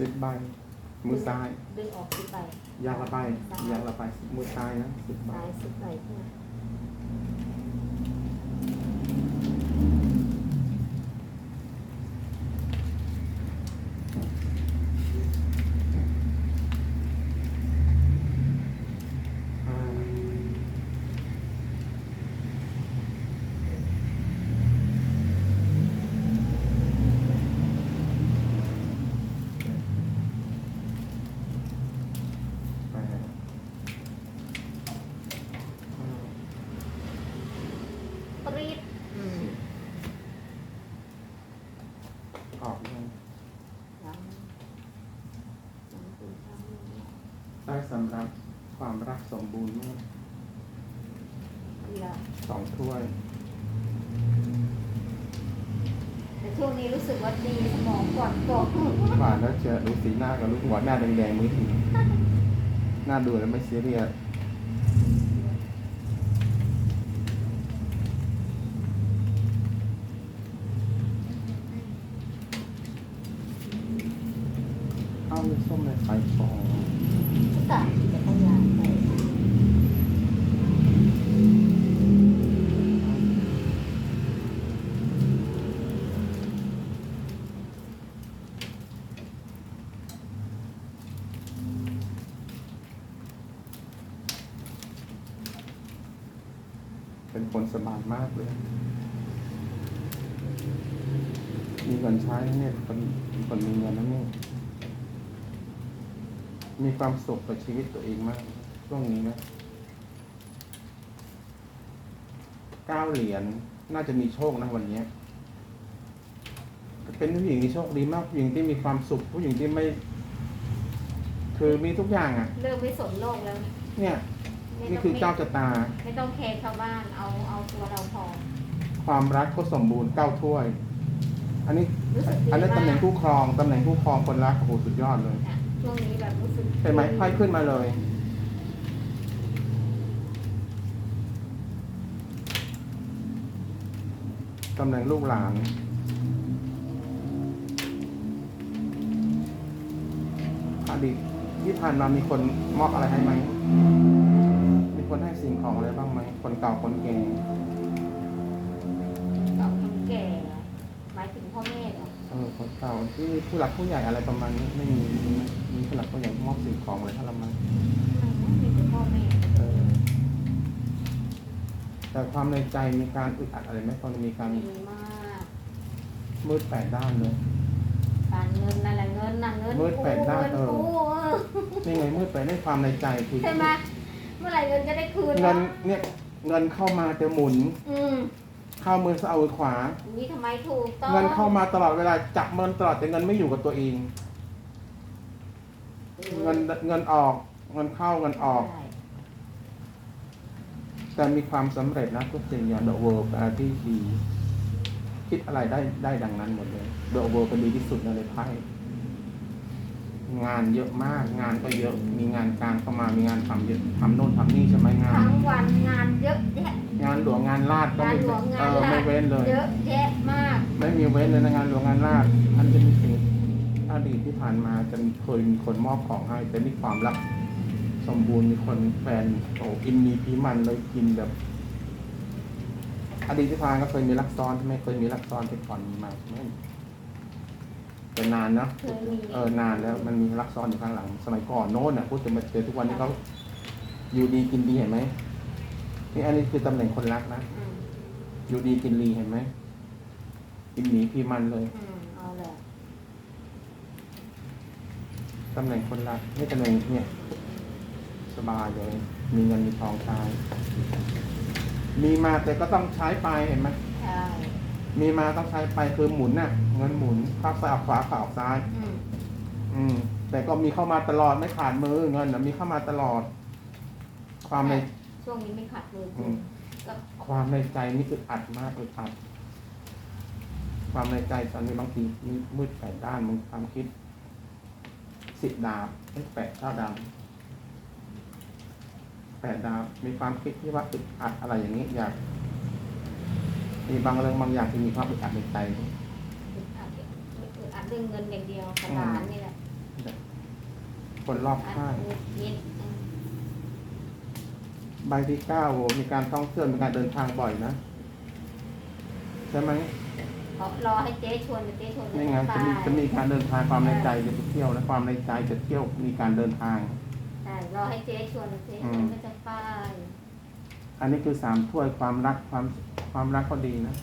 สิบใบ มือซ้ายดึงออกสิบใบยางละใบยางละใบมือซ้ายนะสิบใบ ซ้ายสิบใบขึ้นมาห้าแปดห้า ปรีดอืม ออกยัง ยังยังคือทำอยู่เนี่ย ได้สำห รับความรักสมบูรณ์มากเดียวสองถ้วย แต่ช่วงนี้รู้สึกว่าดีสมองปลอดโปร่งหวานแล้วเจอดูสีหน้ากับลูกหัวหน้าแดงๆมือถือหน้าดูแล้วไม่ซีเรียสเอาเลยส้มเลยไฟฟอง ก็ต่จักรยานไปเป็นคนสบายมากเลย มีเงินใช้เนี่ยคนคนมีเงินนะเนี่ย มีความสุขกับชีวิตตัวเองมากช่วงนี้นะเก้าเหรียญน่าจะมีโชคนะวันเนี้ยเป็นผู้หญิงที่โชคดีมากผู้หญิงที่มีความสุข ผู้หญิงที่ไม่ คือมีทุกอย่างอะ เริ่มไม่สนโลกแล้วนะเนี่ยไม่นี่ต้งคือเจ้าชะตา ไม่ต้องแคร์ชาวบ้านเอาเอาตัวเราพอความรักก็สมบูรณ์เก้าถ้วย อันนี้รู้สึกดีอันนั้นตำแหน่งมากคู่ครองตำแหน่งคู่ครองคนรักโอ้โหสุดยอดเลยอะ ช่วงนี้แบบรู้สึกเห็นไหมไพ่ขึ้นมาเลย ตำแหน่งลูกหลานอดีตที่ผ่านมามีคนมอบอะไรให้ไหม มีคนให้สิ่งของอะไรบ้างไหม คนเก่าคนแก่เก่าคนแก่หมายถึงพ่อแม่เหรอ เออคนเก่าที่ผู้หลักผู้ใหญ่อะไรประมาณนี้ไม่มีมีไหมมีผู้หลักผู้ใหญ่มอบสิ่งของอะไรให้เราไหมไม่นะมีแต่พ่อแม่เออแต่ความในใจมีการอึดอัดอะไรไหมตอนนี้มีการดีมากมืดแปดด้านเลยการเงินนั่นแหละเงินน่ะเงินมืดแปดด้านเงิเออกู้เออนี่ไงมืดไปได้ความในใจคือใช่ไหมเมื่อไหร่เงินจะได้คืนเงินวะเนี่ยเงินเข้ามาจะหมุน อืม เข้ามือซ้ายเอามือขวา นี่ทำไมถูกต้องเงินเข้ามาตลอดเวลาจับเงินตลอดแต่เงินไม่อยู่กับตัวเอง เงินเงินออก เงินเข้าเงินออกใช่แต่มีความสำเร็จนะทุกสิ่งอย่างเดอะเวิร์อะไรที่ดีคิดอะไรได้ได้ดังนั้นหมดเลยเดอะเวิร์เป็นดีที่สุดในไพ่งานเยอะมาก งานก็เยอะ มีงานการเข้ามามีงานทำเยอะทำโน่นทำนี่ใช่ไหมงาน ทั้งวันงานเยอะแยะ งานหลวงงานลาดก็งานไม่หลวงงาเอนอลาไม่ดเว้นเลย เยอะแยะมาก ไม่มีเว้นเลยนะงานหลวงงานลาดอันจะมีสิ่งอดีตที่ผ่านมาจะมีเคยมีคนมอบของให้แต่มีความรักสมบูรณ์มีคนแฟนโอ้กินมีพีมันเลยกินแบบ อดีตที่ผ่านก็เคยมีรักซ้อนใช่ไหมเคยมีรักซ้อนที่ก่อนมีมาใช่ไหมแต่นานเนาะเคยมี เออนานแล้วมันมีรักซ้อนอยู่ข้างหลัง สมัยก่อนโน้นน่ะพูดจะมาเจอทุกวันนี้เขาอยู่ดีกินดีเห็นไหม นี่อันนี้คือตำแหน่งคนรักนะ อืมอยู่ดีกินดีเห็นไหมกินหมีพีมันเลย อืมเอาเลยตำแหน่งคนรักนี่ตำแหน่งเนี่ย สบายเลย มีเงินมีทองใช้มีมาแต่ก็ต้องใช้ไปเห็นไหมใช่มีมาต้องใช้ไปคือหมุนน่ะ เงินหมุนเข้าซ้ายออกขวาเข้าออกซ้าย อืมอืม แต่ก็มีเข้ามาตลอดไม่ขาดมือเงินนะมีเข้ามาตลอด ความใน ช่วงนี้ไม่ขัดมืออืมก็ความในใจนี่อึดอัดมากอึดอัด ความในใจตอนนี้บางทีมีมืดแปดด้านมึงความคิด สิบดาบเอ้ยแปดเก้าดาบแปดดาบมีความคิดที่ว่าอึดอัดอะไรอย่างนี้ อยาก มีบางเรื่องบางอย่างที่มีความอึดอัดในใจ อึดอัดอึดอัดเรื่องเงินอย่างเดียวกระดานนี่แหละมคนรอบอันข้างนี้คิดอืม ใบที่เก้าโหมีการท่องเที่ยวมีการเดินทางบ่อยนะ ใช่ไหมเพราะรอให้เจ๊ชวนเจ๊ชวนไม่งั้นไปจะมีจะมีการเดินทางความในใจจะไปเที่ยวและความในใจจะเที่ยวมีการเดินทางใช่รอให้เจ๊ชวนเจ๊อืชวมนก็จะไปอันนี้คือสามถ้วยความรักความความรักก็ดีนะ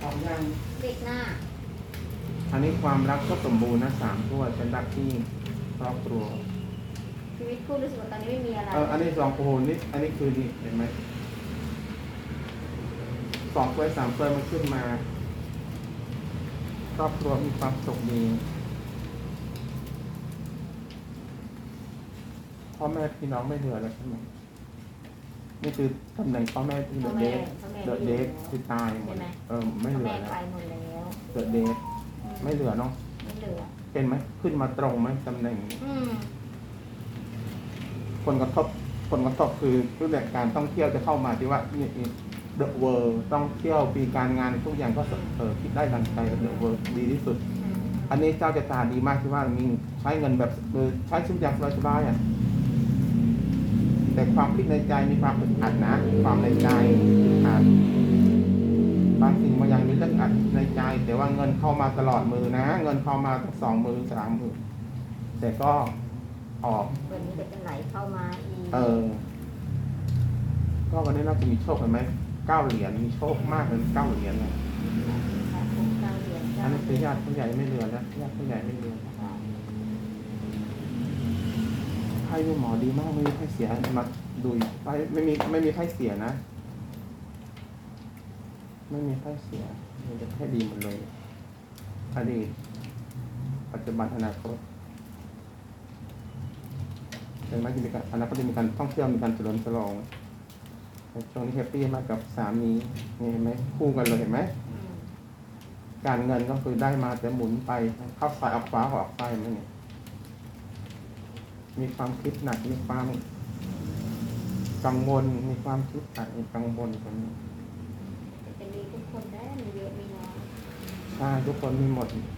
ความยังเด็กหน้า อันนี้ความรักก็สมบูรณ์นะสามถ้วยเป็นรักที่ครอบครัวชี วิตคู่รู้สึกว่าตอนนี้ไม่มีอะไร เอออันนี้สองโอ้โหนี่อันนี้คือนี่เห็นไหมสองถ้วยสามถ้วยมันขึ้นมาครอบครัวมีความสุขดีพ่อแม่พี่น้องไม่เหลือแล้วใช่ไหมนี่คือตำแหน่งพ่อแม่ที่เดพ่ออะเดแม่ทพ่อแม่เดอะเดทคือตายหมดใช่ไหม เออไม่เหลือพ่อแม่แล้วไปหมดแล้วเดอะเดทอืไม่เหลือเนาะ ไม่เหลือเป็นไหมขึ้นมาตรงไหมตำแหน่ง อืมผ ลกระทบผลกระทบคือรูปแบบการท่องเที่ยวจะเข้ามาที่ว่านี่เดอะเวิร์ต้องเที่ยวปีการงานทุกอย่างก็เออคิดได้ดังใจเดอะเวิร์ดีที่สุด อันนี้เจ้าจะตาดีมากที่ว่ามีใช้เงินแบบใช้ชีวิตอย่างสบายๆอะแต่ความคิดในใจมีความอึดอัดนะ ความในใจอึดอัดบางสิ่งบางอย่างมีเรื่องอัดในใจ แต่ว่าเงินเข้ามาตลอดมือนะ เงินเข้ามาตั้งสองมือสามมือแต่ก็ ออก วันนี้เดี๋ยวจะไหลเข้ามาอีกเออ ก็วันนี้น่าจะมีโชคเห็นไหมเก้าเหรียญมีโชคมากเลยเก้าเหรียญเนี่ยสาธุเก้าเหรียญอันนี้คือญาติผู้ใหญ่ไม่เหลือแล้วญาติผู้ใหญ่ไม่เหลือไพ่ดูหมอดีมากไม่มีไพ่เสียมาดูอีกไพ่ไม่มีไม่มีไพ่เสียนะ ไม่มีไพ่เสียมีแต่ไพ่ดีหมดเลยอดีตปัจจุบันอนาคต เห็นไหมจะมีการอนาคตจะมีการท่องเที่ยวมีการเฉลิมฉลองช่วงนี้แฮปปี้มากกับสามีนี่เห็นไหมคู่กันเลยเห็นไหมอืมการเงินก็คือได้มาแต่หมุนไปเข้าซ้ายออกขวาออกซ้ายไม่เนี่ยมีความคิดหนักมีความกังวลมีความคิดหนักมีกังวลตรงนี้จะมีทุกคนได้มีเยอะมีน้อยใช่ทุกคนมีหมดอ